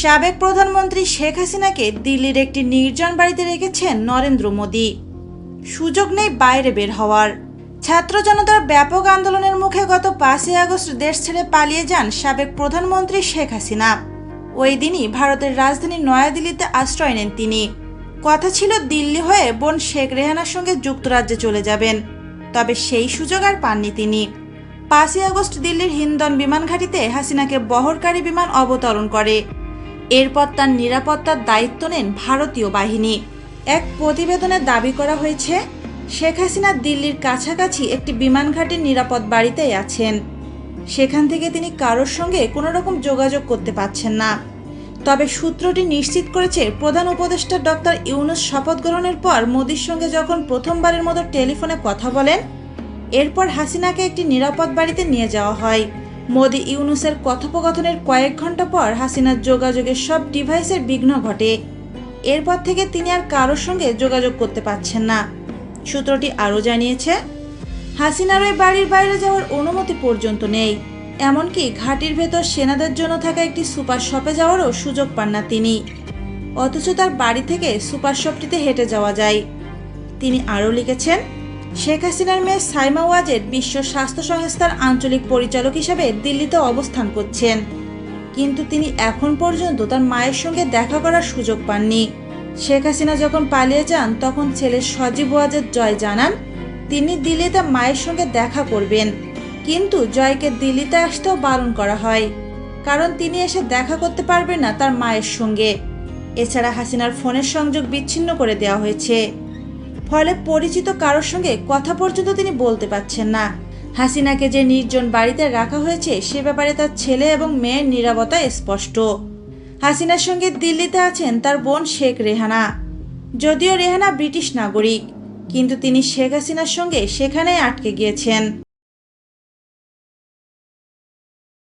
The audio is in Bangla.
সাবেক প্রধানমন্ত্রী শেখ হাসিনাকে দিল্লির একটি নির্জন বাড়িতে রেখেছেন নরেন্দ্র মোদী। সুযোগ নেই বাইরে বের হওয়ার। ছাত্র জনতার ব্যাপক আন্দোলনের মুখে গত পাঁচই আগস্ট দেশ ছেড়ে পালিয়ে যান সাবেক প্রধানমন্ত্রী শেখ হাসিনা। ওই দিনই ভারতের রাজধানী নয়াদিল্লিতে আশ্রয় নেন তিনি। কথা ছিল দিল্লি হয়ে বোন শেখ রেহানার সঙ্গে যুক্তরাজ্যে চলে যাবেন। তবে সেই সুযোগ আর পাননি তিনি। পাঁচই আগস্ট দিল্লির হিন্দন বিমান ঘাঁটিতে হাসিনাকে বহরকারী বিমান অবতরণ করে। এরপর তার নিরাপত্তার দায়িত্ব নেন ভারতীয় বাহিনী। এক প্রতিবেদনে দাবি করা হয়েছে, শেখ হাসিনা দিল্লির কাছাকাছি একটি বিমান ঘাটির নিরাপদ বাড়িতেই আছেন। সেখান থেকে তিনি কারোর সঙ্গে কোনো রকম যোগাযোগ করতে পারছেন না। তবে সূত্রটি নিশ্চিত করেছে, প্রধান উপদেষ্টা ডক্টর ইউনুস শপথ গ্রহণের পর মোদির সঙ্গে যখন প্রথমবারের মতো টেলিফোনে কথা বলেন, এরপর হাসিনাকে একটি নিরাপদ বাড়িতে নিয়ে যাওয়া হয়। মোদি ইউনুসের কথোপকথনের কয়েক ঘণ্টা পর হাসিনার যোগাযোগের সব ডিভাইসের বিঘ্ন ঘটে। এরপর থেকে তিনি আর কারোর সঙ্গে যোগাযোগ করতে পারছেন না। সূত্রটি আরও জানিয়েছে, হাসিনার ওই বাড়ির বাইরে যাওয়ার অনুমতি পর্যন্ত নেই। এমনকি ঘাটির ভেতর সেনাদের জন্য থাকা একটি সুপার শপে যাওয়ারও সুযোগ পান না তিনি। অথচ তার বাড়ি থেকে সুপার শপটিতে হেঁটে যাওয়া যায়। তিনি আরও লিখেছেন শেখ হাসিনার মেয়ে সাইমা ওয়াজেদ বিশ্ব স্বাস্থ্য সংস্থার আঞ্চলিক পরিচালক হিসেবে দিল্লিতে অবস্থান করছেন। কিন্তু তিনি এখন পর্যন্ত তার মায়ের সঙ্গে দেখা করার সুযোগ পাননি। শেখ হাসিনা যখন পালিয়ে যান, তখন ছেলে সজীব ওয়াজেদ জয় জানান, তিনি দিল্লিতে মায়ের সঙ্গে দেখা করবেন। কিন্তু জয়কে দিল্লিতে আসতেও বারণ করা হয়। কারণ তিনি এসে দেখা করতে পারবেন না তার মায়ের সঙ্গে। এছাড়া হাসিনার ফোনের সংযোগ বিচ্ছিন্ন করে দেওয়া হয়েছে। ফলে পরিচিত কারোর সঙ্গে কথা পর্যন্ত তিনি বলতে পারছেন না। হাসিনাকে যে নির্জন বাড়িতে রাখা হয়েছে, সে ব্যাপারে তার ছেলে এবং মেয়ের নিরাপত্তা স্পষ্ট। হাসিনার সঙ্গে দিল্লিতে আছেন তার বোন শেখ রেহানা। যদিও রেহানা ব্রিটিশ নাগরিক, কিন্তু তিনি শেখ হাসিনার সঙ্গে সেখানেই আটকে গিয়েছেন।